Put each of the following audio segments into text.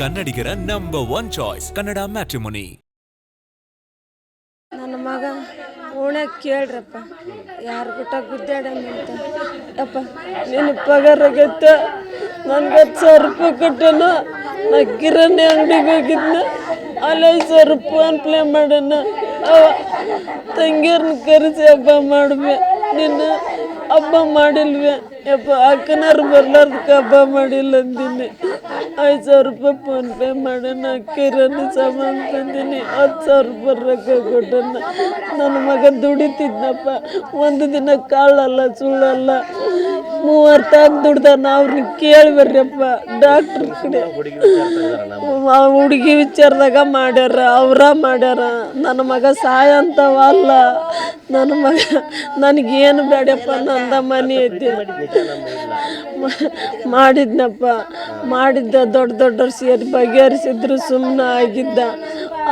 ಕನ್ನಡಿಗರ number one choice Kannada matrimony ನನ್ನ ಮಗ ಓಣೆ ಕೇಳ್ರಪ್ಪ. ಯಾರು ಗುಟ್ಟ ಗುದ್ದಾಡಂತ ಅಪ್ಪ ನಿನ್ನ ಪಗಾರ ಆಗೈತ ನನ್ಗೆ ಹತ್ತು ಸಾವಿರ ರೂಪಾಯಿ ಕೊಟ್ಟನ ನಾ ಕಿರಾಣಿ ಅಂಗಡಿಗೆ ಹೋಗಿದ್ನ, ಅಲ್ಲೇ ಸಾವಿರ ರೂಪಾಯಿ ಫೋನ್ ಪ್ಲೇ ಮಾಡೋಣ ಅವ ತಂಗಿಯರ್ನ ಕರೆಸಿ ಹಬ್ಬ ಮಾಡ್ಬೆ ನಿನ್ನ ಹಬ್ಬ ಮಾಡಿಲ್ವೇ? ಯಪ್ಪ ಅಕ್ಕನಾರು ಬರ್ಲಾರ್ದಕ್ಕೆ ಹಬ್ಬ ಮಾಡಿಲ್ಲ ಅಂದಿನಿ. ಐದು ಸಾವಿರ ರೂಪಾಯಿ ಫೋನ್ ಪೇ ಮಾಡೋಣ, ಕಿರಾಣಿ ಸಾಮಾನು ತಂದೀನಿ. ಹತ್ತು ಸಾವಿರ ರೂಪಾಯಿ ರೊಕ್ಕ ಕೊಟ್ಟನ. ನನ್ನ ಮಗ ದುಡಿತಿದ್ನಪ್ಪ. ಒಂದು ದಿನ ಕಾಳಲ್ಲ, ಸುಳ್ಳಲ್ಲ. ಮೂವತ್ತು ತಾಕು ದುಡ್ದಾನ ಅವ್ರನ್ನ ಕೇಳಿ ಬರ್ರಿಯಪ್ಪ ಡಾಕ್ಟ್ರ್ ಕಡೆ. ಹುಡುಗಿ ವಿಚಾರದಾಗ ಮಾಡ್ಯಾರ, ಅವ್ರ ಮಾಡ್ಯಾರ. ನನ್ನ ಮಗ ಸಾಯ ಅಂತವಲ್ಲ ನನ್ನ ಮಗ, ನನಗೇನು ಬೇಡಪ್ಪ ನಂದ ಮನೆ ಐತಿ. ಮಾಡಿದ್ನಪ್ಪ. ಮಾಡಿದ್ದ ದೊಡ್ಡ ದೊಡ್ಡವ್ರು ಸೇರಿ ಬಗೆಹರಿಸಿದ್ರು ಸುಮ್ಮನೆ ಆಗಿದ್ದ.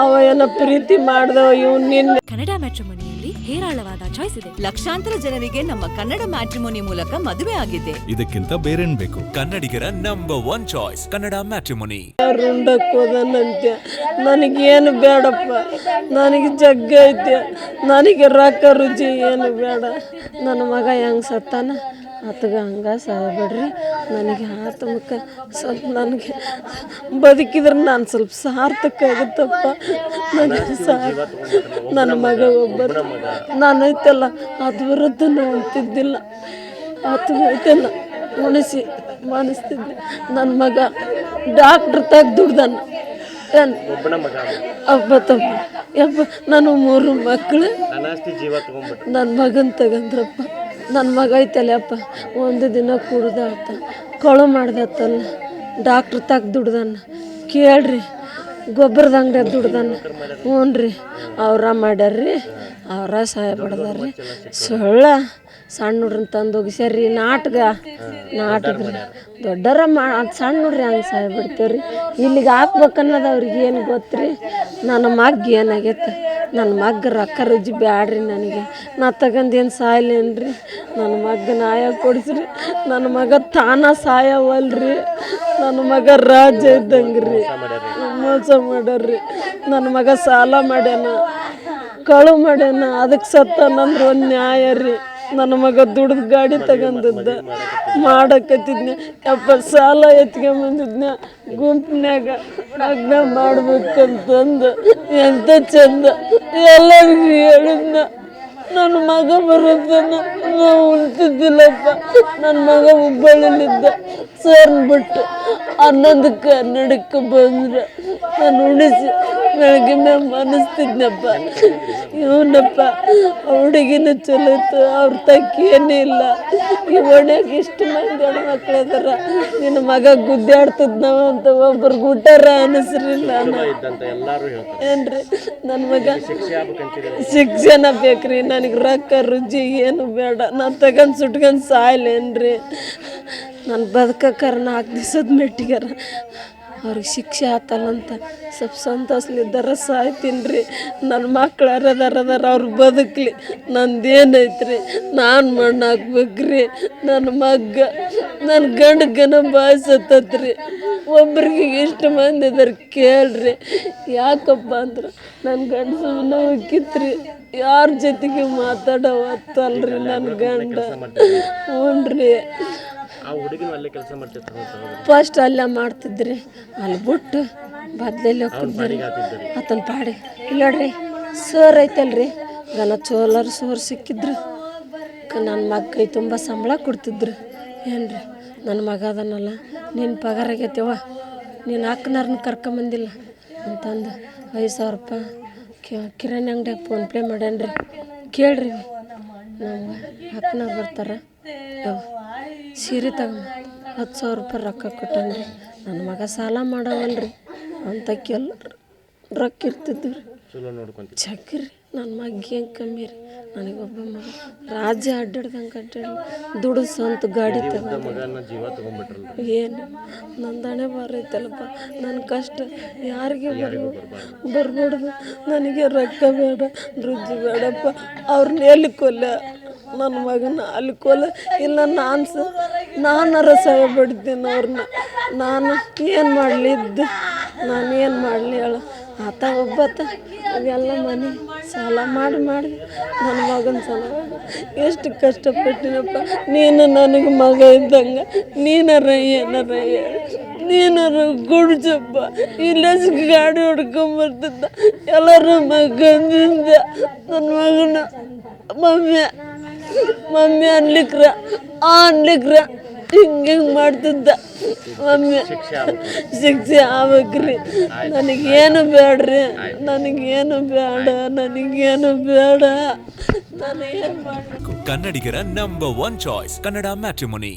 ಅವ ಏನೋ ಪ್ರೀತಿ ಮಾಡ್ದವ ಇವ್ ನಿನ್ನ ಕನ್ನಡ ಮ್ಯಾಟ್ರಿಮೋನಿಯಲ್ಲಿ ಹೇರಾಳವಾದ ಚಾಯ್ಸ್ ಇದೆ. ಲಕ್ಷಾಂತರ ಜನರಿಗೆ ನಮ್ಮ ಕನ್ನಡ ಮ್ಯಾಟ್ರಿಮೋನಿ ಮೂಲಕ ಮದುವೆ ಆಗಿದೆ. ಇದಕ್ಕಿಂತ ಬೇರೇನ್ ಬೇಕು? ಕನ್ನಡಿಗರ number one choice Kannada matrimony. ರುಂಡಕ್ಕೆ ಹೋದನಂತೆ ನನಗೇನು ಬೇಡಪ್ಪ. ನನಗೆ ಜಗ್ಗ ಐತೆ ನನಗೆ ರೊಕ್ಕ ರುಚಿ ಏನು ಬೇಡ. ನನ್ನ ಮಗ ಹೆಂಗ್ ಸತ್ತಾನ? ಆತಗ ಹಂಗ ಸಾಯಬೇಡ್ರಿ. ನನಗೆ ಆತ ಮುಖ ಸ್ವಲ್ಪ ನನಗೆ ಬದುಕಿದ್ರೆ ನಾನು ಸ್ವಲ್ಪ ಸಾರ್ಥಕ ಆಗುತ್ತಪ್ಪ. ನನಗೆ ಸಾರ್ ನನ್ನ ಮಗ ಒಬ್ಬ ನಾನು ಐತಲ್ಲ ಅದು ವಿರುದ್ಧ ಅಂತಿದ್ದಿಲ್ಲ. ಆತ ಐತಲ್ಲ ಉಣಿಸಿ ಮಾಡಿಸ್ತಿದ್ದೆ ನನ್ನ ಮಗ ಡಾಕ್ಟ್ರ್ ತಾಗ ದುಡ್ದಾನ. ಏನು? ಹಬ್ಬ ತಮ್ಮ ಯಪ್ಪ ನಾನು ಮೂರು ಮಕ್ಕಳು ನನ್ನ ಮಗನ ತಗಂದ್ರಪ್ಪ. ನನ್ನ ಮಗ ಐತಲ್ಲ ಅಪ್ಪ, ಒಂದು ದಿನ ಕುಡ್ದಾತ ಕಳು ಮಾಡ್ದತ್ತಲ್ಲ ಡಾಕ್ಟ್ರ್ ತಕ್ಕ ದುಡ್ದಾನ ಕೇಳ್ರಿ, ಗೊಬ್ಬರದ ಅಂಗಡಿ ದುಡ್ದಾನ ಹ್ಞೂ ರೀ ಅವ್ರ ಮಾಡ್ಯಾರ್ರಿ ಅವ್ರ ಸಹಾಯ ಪಡ್ದಾರ್ರಿ. ಸುಳ್ಳ ಸಣ್ಣ ಹುಡ್ರನ್ನ ತಂದು ಹೋಗಿಸ್ಯಾರ್ರಿ ನಾಟಕ ನಾಟಕ ರೀ. ದೊಡ್ಡರ ಮಾ ಸಣ್ಣ ಹುಡ್ರಿ ಹಂಗೆ ಸಾಯ್ಬಿಡ್ತೇವೆ ಬಿಡ್ತೇವ್ರಿ. ಇಲ್ಲಿಗೆ ಹಾಕ್ಬೇಕನ್ನೋದು ಅವ್ರಿಗೆ ಏನು ಗೊತ್ತ್ರಿ? ನನ್ನ ಮಗ್ ಏನಾಗೈತೆ? ನನ್ನ ಮಗ್ ರೊಕ್ಕ ರುಜಿ ಬ್ಯಾಡ್ರಿ ನನಗೆ. ನಾ ತಗಂದೇನು ಸಾಯ್ಲೇನ್ರಿ? ನನ್ನ ಮಗ್ ನಾಯ ಕೊಡಿಸ್ರಿ. ನನ್ನ ಮಗ ತಾನ ಸಾಯವಲ್ರಿ. ನನ್ನ ಮಗ ರಾಜ ಇದ್ದಂಗೆ ರೀ ಮೋಸ ಮಾಡ್ಯಾರ್ರಿ ನನ್ನ ಮಗ ಸಾಲ ಮಾಡ್ಯಾನ. ಕಳು ಮಾಡ್ಯಾನ. ಅದಕ್ಕೆ ಸತ್ತಾನಂದ್ರೆ ಒಂದು ನ್ಯಾಯ ರೀ. ನನ್ನ ಮಗ ದುಡ್ದು ಗಾಡಿ ತಗೊಂಡಿದ್ದ. ಮಾಡಕತ್ತಿದ್ನ. ಯಪ್ಪ ಸಾಲ ಎತ್ಕೊಂಬಂದಿದ್ನ. ಗುಂಪಿನ್ಯಾಗ ಮಗ್ನ ಮಾಡ್ಬೇಕಂತಂದು. ಎಂತ ಚಂದ. ಎಲ್ಲರಿಗೂ ಹೇಳಿದ್ನ. ನನ್ನ ಮಗ ಬರೋದನ್ನ ನಾವು ಉಳ್ತಿದ್ದಿಲ್ಲಪ್ಪ ನನ್ನ ಮಗ ಹುಬ್ಬಳ್ಳಿಲಿದ್ದ. ಸರ್ನ್ ಬಿಟ್ಟು ಹನ್ನೊಂದಕ್ಕೆ ಹನ್ನೆರಡಕ್ಕೆ ಬಂದ್ರೆ. ನಾನು ಉಣಿಸಿ ಬೆಳಗ್ಗೆ ಅನ್ನಿಸ್ತಿದ್ನಪ್ಪ ಇವನಪ್ಪ ಹುಡುಗಿನ ಚಲೋ ಇತ್ತು ಅವ್ರ ತಕ್ಕಿ ಏನೂ ಇಲ್ಲ. ಈ ಓಣ್ಯಾಗ ಇಷ್ಟು ಮಂದಿ ಹೆಣ್ಮಕ್ಳು ಇದಾರ ನಿನ್ನ ಮಗ ಗುದ್ದಾಡ್ತಿದ್ನವ ಅಂತ ಒಬ್ಬರು ಗುಡ್ಡಾರ ಅನಿಸ್ರಿಲ್ಲ ಏನ್ರಿ ನನ್ನ ಮಗ? ಶಿಕ್ಷಣ ಬೇಕ್ರಿ ನನಗೆ ರೊಕ್ಕ ರುಚಿ ಏನು ಬೇಡ. ನಾನು ತಗೊಂಡ್ ಸುಟ್ಕೊಂಡು ಸಾಯ್ಲೇನ್ರಿ. ನಾನು ಬದುಕಕ್ಕಾರ ನಾಲ್ಕು ದಿವಸದ ಮೆಟ್ಟಿಗಾರ ಅವ್ರಿಗೆ ಶಿಕ್ಷೆ ಆತಲ್ಲಂತ ಸ್ವಲ್ಪ ಸಂತೋಷಲಿದ್ದಾರ ಸಾಯ್ತೀನಿ ರೀ. ನನ್ನ ಮಕ್ಳು ಅರದಾರ ಅದಾರ ಅವ್ರು ಬದುಕಲಿ. ನಂದೇನೈತ್ರಿ? ನಾನು ಮಣ್ಣಾಗ್ಬೇಕು ರೀ ನನ್ನ ಮಗ್ಗ ನನ್ನ ಗಂಡಗನ ಬಾಯ್ಸತ್ತತ್ರಿ ಒಬ್ರಿಗೆ ಎಷ್ಟು ಮಂದಿ ಇದಾರೆ ಕೇಳ್ರಿ. ಯಾಕಪ್ಪ ಅಂದ್ರೆ ನನ್ನ ಗಂಡ ಸುಮ್ಮನೆ ಯಾರ ಜೊತೆಗೆ ಮಾತಾಡೋ ಹೊತ್ತಲ್ರಿ ನನ್ನ ಗಂಡ? ಹ್ಞೂ ರೀ ಫಸ್ಟ್ ಅಲ್ಲ ಮಾಡ್ತಿದ್ರಿ. ಅಲ್ಲಿ ಬಿಟ್ಟು ಬದ್ಲಲ್ಲಿ ಹೋಗ್ತಿದ್ರಿ. ಆತನ ಪಾಡಿ. ಇಲ್ಲ ನೋಡ್ರಿ ಸರ್ ಐತಲ್ರಿ. ಗನ ಚೋಲರ್ ಸೋರ್ ಸಿಕ್ಕಿದ್ರು. ನನ್ನ ಮಗ ಕೈ ತುಂಬ ಸಂಬಳ ಕೊಡ್ತಿದ್ರು. ಏನ್ರಿ ನನ್ನ ಮಗ ಅದನ್ನಲ್ಲ ನಿನ್ನ ಪಗಾರ ಆಗೈತೆವ ನೀನು ಅಕ್ಕನವ್ರನ್ನ ಕರ್ಕೊಂಬಂದಿಲ್ಲ. ಅಂತಂದು ಐದು ಸಾವಿರ ರೂಪಾಯಿ ಕಿರಾಣಿ ಅಂಗಡಿಯಾಗ ಫೋನ್ಪೇ ಮಾಡ್ಯಾನ್ರಿ. ಕೇಳ್ರಿ. ನಮ್ಗೆ ಅಕ್ಕನವ್ರು ಬರ್ತಾರೆ. ಸೀರೆ ತಗ ಹತ್ತು ಸಾವಿರ ರೂಪಾಯಿ ರೊಕ್ಕ ಕೊಟ್ಟಾನ್ರಿ. ನನ್ನ ಮಗ ಸಾಲ ಮಾಡವಲ್ರಿ. ಅಂತ ಕೆಲ ರೊಕ್ಕ ಇರ್ತಿದ್ವಿ ರೀ ಚಕ್ರಿ ನನ್ನ ಮಗ ಹೆಂಗೆ ಕಮ್ಮಿ ರೀ. ನನಗೊಬ್ಬ ಮಗ. ರಾಜ್ಯ ಅಡ್ಡಾಡ್ದಂಗೆ ಅಡ್ಡಾಡಿ ದುಡ್ಡು ಸ್ವಂತ ಗಾಡಿ ತಗೊಂಡು ಏನು ನಂದಾಣೆ ಬರೈತಲ್ಲಪ್ಪ. ನನ್ನ ಕಷ್ಟ. ಯಾರಿಗೆ ಬರ್ಬೋದು ಬರ್ಬಾರ್ದು. ನನಗೆ ರೊಕ್ಕ ಬೇಡ ರುಜಿ ಬೇಡಪ್ಪ. ಅವ್ರನ್ನ ಎಲ್ಲಿ ಕೊಲ್ಲ? ನನ್ನ ಮಗನ ಅಲ್ಲಿ ಕೊಲ್ಲ ಇಲ್ಲ, ನಾನು ಸ ನಾನಾರ ಸಹ ಬಿಡ್ತೀನಿ ಅವ್ರನ್ನ ನಾನು ಏನು ಮಾಡಲಿದ್ದು? ನಾನು ಏನು ಮಾಡಲಿ ಹೇಳು. ಆತ ಒಬ್ಬತ್ತ ಅವೆಲ್ಲ ಮನೆ ಸಾಲ ಮಾಡಿ ಮಾಡಿ. ನನ್ನ ಮಗನ ಸಾಲ ಎಷ್ಟು ಕಷ್ಟಪಟ್ಟಿನಪ್ಪ. ನೀನು ನನಗೆ ಮಗ ಇದ್ದಂಗೆ. ನೀನಾರ ಏನಾರ ಹೇಳು. ನೀನಾರ ಗುಡ್ಜಪ್ಪ. ಇಲ್ಲಸ್ ಗಾಡಿ ಹೊಡ್ಕೊಂಬರ್ತಿದ್ದ ಎಲ್ಲರೂ ಮಗನಿಂದ ನನ್ನ ಮಗನ ಮಮ್ಮಿ. ಮಮ್ಮಿ ಅನ್ಲಿಕ್ರ ಆ ಅನ್ಲಿಕ್ರ, ಹಿಂಗೆ ಹಿಂಗೆ ಮಾಡ್ತಿದ್ದ. ಮಮ್ಮಿ, ಶಿಕ್ಷೆ ಆಗ್ಬೇಕ್ರಿ. ನನಗೇನು ಬೇಡ್ರಿ ನನಗೇನು ಬೇಡ ನನಗೇನು ಬೇಡ ನಾನು ಏನು ಕನ್ನಡಿಗರ number one choice Kannada matrimony